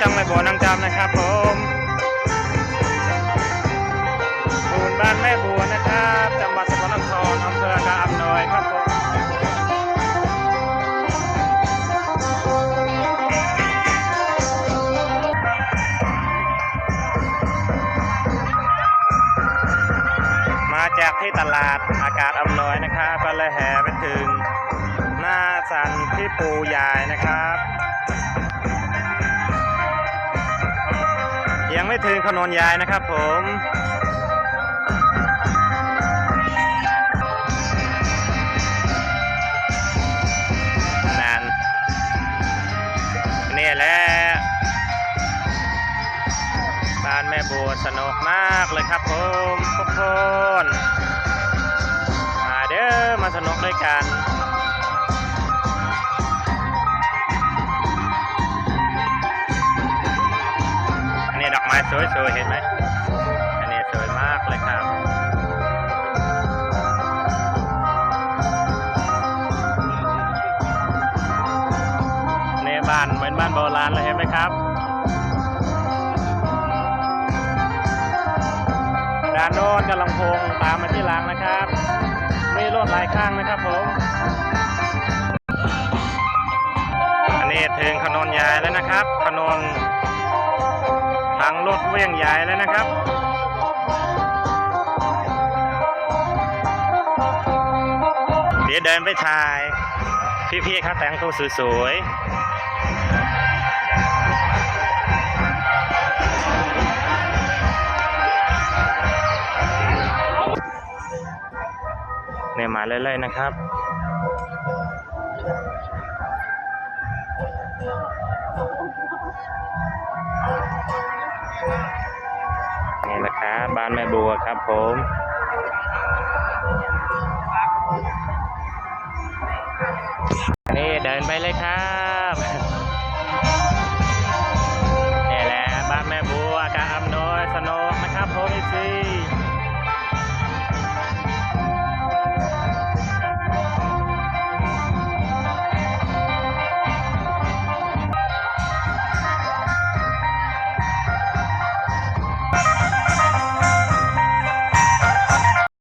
ช่องแม่บัวนางจำนะครับผมศูนบ้านแม่บัวนะครับ จังหวัดสกลนครอำเภอกาบหน่อยครับผมมาจากที่ตลาดอากาศอำนวยนะครับ ก็เลยแห่ไปถึงหน้าสันที่ปูยายนะครับ ไม่ถึงขนนยายนะครับผมนั่นนี่แหละบ้านแม่บัวสนุกมากเลยครับผมทุกคนมาเด้อมาสนุกด้วยกัน สวยๆเห็นไหมอันนี้สวยมากเลยครับนี่บ้านเหมือนบ้านโบราณเลยเห็นไหมครับ ด้านโน้นกำลังพงตามมาที่หลังนะครับ มีรถหลายข้างนะครับผมางรถเวียงใหญ่แล้วนะครับเดี๋ยวเดินไปถ่าย พี่ๆเขาแต่งตัวสวยๆเนี่ยมาเรื่อยๆนะครับ บ้านแม่บัวครับผมนี่เดินไปเลยครับนี่แหละบ้านแม่บัวกับอำนว